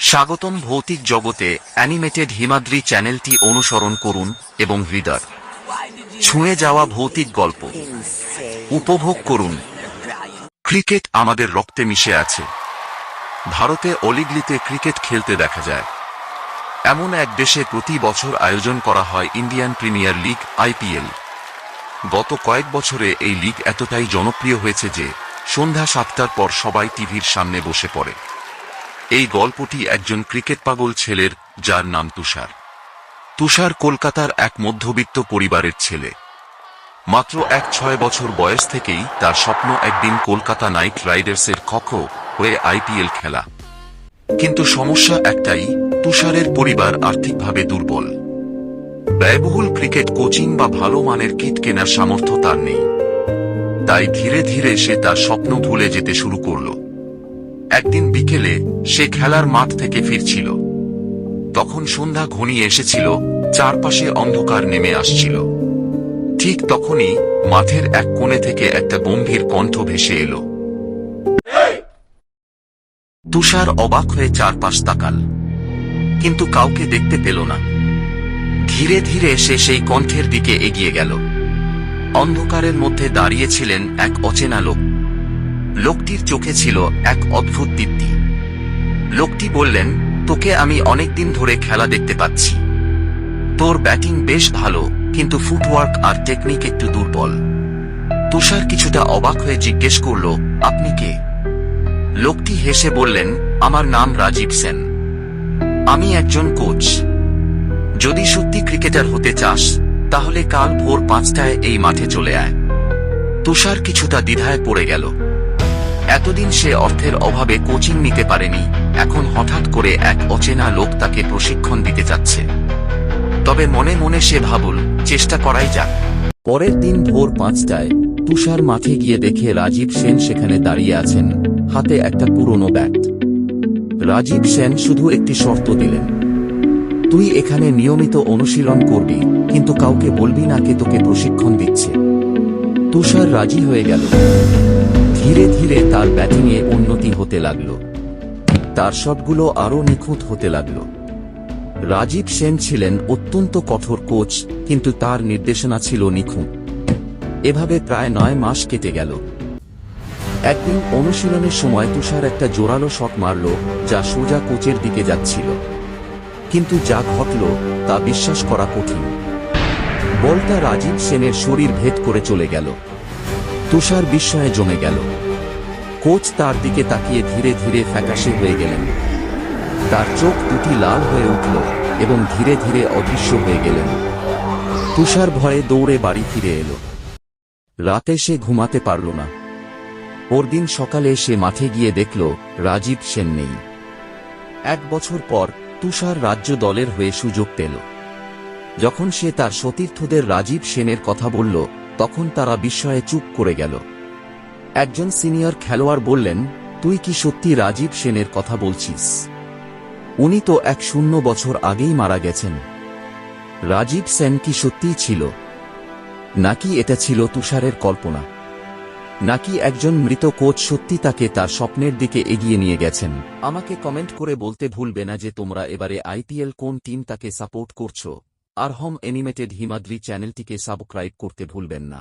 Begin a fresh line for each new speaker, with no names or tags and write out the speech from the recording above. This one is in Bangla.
স্বাগতম ভৌতিক জগতে অ্যানিমেটেড হিমাদ্রি চ্যানেলটি অনুসরণ করুন এবং হৃদয় ছুঁয়ে যাওয়া ভৌতিক গল্প। উপভোগ করুন। ক্রিকেট আমাদের রক্তে মিশে আছে। ভারতে অলিগলিতে ক্রিকেট খেলতে দেখা যায়। এমন এক দেশে প্রতি বছর আয়োজন করা হয় ইন্ডিয়ান প্রিমিয়ার লিগ, আইপিএল। গত কয়েক বছরে এই লিগ এতটাই জনপ্রিয় হয়েছে যে সন্ধ্যা সাতটার পর সবাই টিভির সামনে বসে পড়ে। এই গল্পটি একজন ক্রিকেট পাগল ছেলের, যার নাম তুষার। তুষার কলকাতার এক মধ্যবিত্ত পরিবারের ছেলে। মাত্র এক ছয় বছর বয়স থেকেই তার স্বপ্ন একদিন কলকাতা নাইট রাইডার্সের খখ হয়ে আইপিএল খেলা। কিন্তু সমস্যা একটাই, তুষারের পরিবার আর্থিকভাবে দুর্বল। ব্যয়বহুল ক্রিকেট কোচিং বা ভালো মানের কিট কেনার সামর্থ্য তার নেই। তাই ধীরে ধীরে সে তার স্বপ্ন ভুলে যেতে শুরু করল। একদিন বিকেলে সে খেলার মাঠ থেকে ফিরছিল। তখন সন্ধ্যা ঘনিয়ে এসেছিল চারপাশে অন্ধকার নেমে আসছিল। ঠিক তখনই মাঠের এক কোণে থেকে একটা গম্ভীর কণ্ঠ ভেসে এলো। তুষার অবাক হয়ে চারপাশ তাকাল কিন্তু কাউকে দেখতে পেল না। ধীরে ধীরে সে সেই কণ্ঠের দিকে এগিয়ে গেল। অন্ধকারের মধ্যে দাঁড়িয়েছিলেন এক অচেনা লোক। লোকটির চোখে ছিল এক অদ্ভুত দীপ্তি। লোকটি বললেন, তোকে আমি অনেকদিন ধরে খেলা দেখতে পাচ্ছি। তোর ব্যাটিং বেশ ভালো, কিন্তু ফুটওয়ার্ক আর টেকনিক একটু দুর্বল। তুষার কিছুটা অবাক হয়ে জিজ্ঞেস করল, আপনি কে? লোকটি হেসে বললেন, আমার নাম রাজীব সেন। আমি একজন কোচ। যদি সত্যি ক্রিকেটার হতে চাস, তাহলে কাল ভোর পাঁচটায় এই মাঠে চলে আয়। তুষার কিছুটা দ্বিধায় পড়ে গেল। এতদিন সে অর্থের অভাবে কোচিং নিতে পারেনি, এখন হঠাৎ করে এক অচেনা লোক তাকে প্রশিক্ষণ দিতে যাচ্ছে তবে মনে মনে সে ভাবুল, চেষ্টা করাই যাক। পরের দিন ভোর পাঁচটায় তুষার মাঠে গিয়ে দেখে রাজীব সেন সেখানে দাঁড়িয়ে আছেন, হাতে একটা পুরনো ব্যাট। রাজীব সেন শুধু একটি শর্ত দিলেন, তুই এখানে নিয়মিত অনুশীলন করবি, কিন্তু কাউকে বলবি না কে তোকে প্রশিক্ষণ দিচ্ছে। তুষার রাজি হয়ে গেল। ধীরে ধীরে তার ব্যাটিংয়ে উন্নতি হতে লাগল। তার শটগুলো আরও নিখুঁত হতে লাগল। রাজীব সেন ছিলেন অত্যন্ত কঠোর কোচ, কিন্তু তার নির্দেশনা ছিল নিখুঁত। এভাবে প্রায় নয় মাস কেটে গেল। একদিন অনুশীলনের সময় তুষার একটা জোরালো শট মারল, যা সোজা কোচের দিকে যাচ্ছিল। কিন্তু যা ঘটল, তা বিশ্বাস করা কঠিন। বলটা রাজীব সেনের শরীর ভেদ করে চলে গেল। তুষার বিস্ময়ে জমে গেল। কোচ তার দিকে তাকিয়ে ধীরে ধীরে ফ্যাকাশে হয়ে গেলেন। তার চোখ দুটি লাল হয়ে উঠল এবং ধীরে ধীরে অদৃশ্য হয়ে গেলেন। তুষার ভয়ে দৌড়ে বাড়ি ফিরে এলো। রাতে সে ঘুমাতে পারল না। পরদিন সকালে সে মাঠে গিয়ে দেখল, রাজীব সেন নেই। এক বছর পর তুষার রাজ্য দলের হয়ে সুযোগ পেল। যখন সে তার সতীর্থদের রাজীব সেনের কথা বলল তখন তারা বিস্ময়ে চুপ করে গেল। একজন সিনিয়র খেলোয়াড় বললেন, তুই কি সত্যি রাজীব সেনের কথা বলছিস? উনি তো এক শূন্য বছর আগেই মারা গেছেন। রাজীব সেন কি সত্যিই ছিল? নাকি এটা ছিল তুষারের কল্পনা? নাকি একজন মৃত কোচ সত্যি তাকে তার স্বপ্নের দিকে এগিয়ে নিয়ে গেছেন? আমাকে কমেন্ট করে বলতে ভুলবে না যে তোমরা এবারে আইপিএল কোন টিম তাকে সাপোর্ট করছ। আর হোম অ্যানিমেটেড হিমাদ্রি চ্যানেলটিকে সাবস্ক্রাইব করতে ভুলবেন না।